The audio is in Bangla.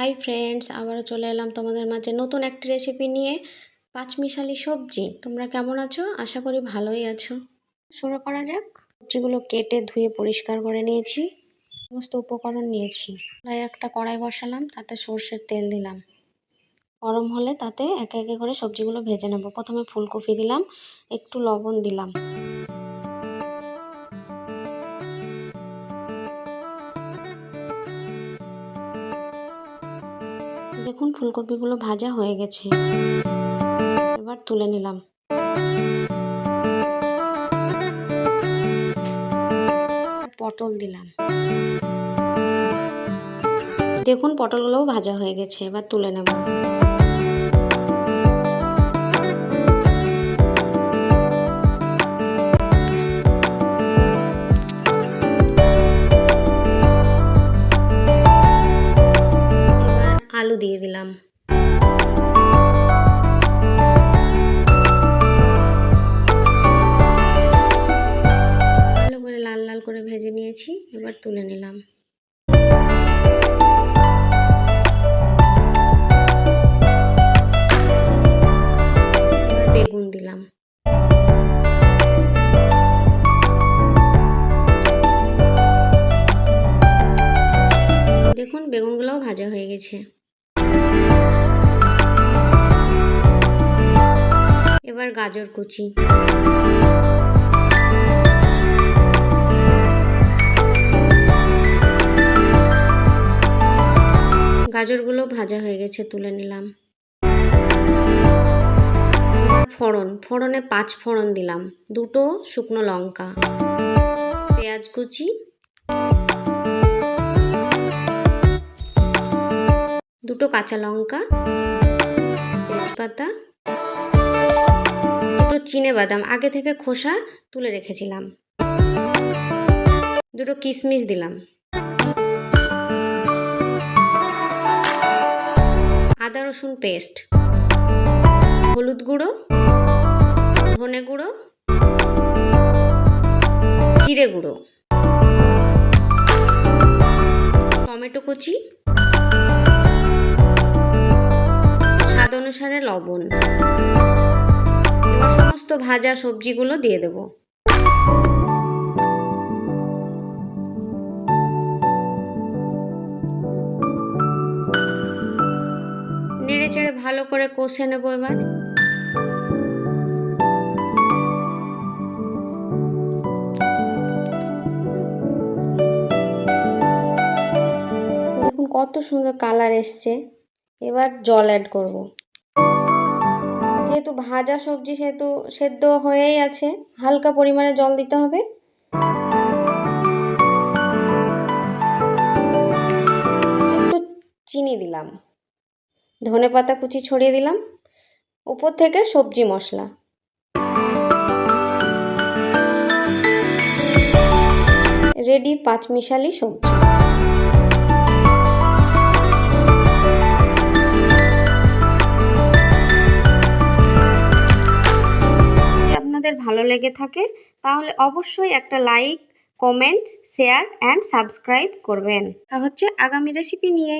হাই ফ্রেন্ডস আবারও চলে এলাম তোমাদের মাঝে নতুন একটি রেসিপি নিয়ে পাঁচমিশালি সবজি। তোমরা কেমন আছো? আশা করি ভালোই আছো। শুরু করা যাক। সবজিগুলো কেটে ধুয়ে পরিষ্কার করে নিয়েছি। সমস্ত উপকরণ নিয়েছি। প্রায় একটা কড়াই বসালাম, তাতে সর্ষের তেল দিলাম। গরম হলে তাতে একে একে করে সবজিগুলো ভেজে নেব। প্রথমে ফুলকপি দিলাম, একটু লবণ দিলাম। দেখুন, ফুলকপিগুলো ভাজা হয়ে গেছে। এবার তুলে নিলাম। পটল দিলাম। দেখুন, পটলগুলোও ভাজা হয়ে গেছে, এবার তুলে নেব। দিয়ে দিলাম। ভালো করে লাল লাল করে ভেজে নিয়েছি, এবার তুলে নিলাম। বেগুন দিলাম। দেখুন, বেগুনগুলোও ভাজা হয়ে গেছে। এবার গাজর কুচি। গাজরগুলো ভাজা হয়ে গেছে, তুলে নিলাম। ফোড়ন, ফোড়নে পাঁচ ফোড়ন দিলাম। দুটো শুকনো লঙ্কা, পেঁয়াজ কুচি দুটো কাঁচা লঙ্কা, তেজপাতা, দুটো চিনে বাদাম। আগে থেকে খোসা তুলে রেখেছিলাম। দুটো কিশমিশ দিলাম। আদা, রসুন পেস্ট, হলুদ গুঁড়ো, ধনে গুঁড়ো, জিরে গুঁড়ো, টমেটো কুচি স্বাদ অনুসারে লবণ। সমস্ত ভাজা সবজিগুলো দিয়ে দেব। নেড়ে চেড়ে ভালো করে কষে নেব এবার। কত সুন্দর কালার এসছে। এবার জল অ্যাড করব। যেহেতু ভাজা সবজি সেহেতু সেদ্ধ হয়েই আছে, হালকা পরিমাণে জল দিতে হবে। একটু চিনি দিলাম। ধনে পাতা কুচি ছড়িয়ে দিলাম। উপর থেকে সবজি মশলা। রেডি পাঁচমিশালি সবজি। ভালো লেগে থাকে, তাহলে অবশ্যই একটা like comment share and subscribe করবেন। হচ্ছে আগামী রেসিপি নিয়ে।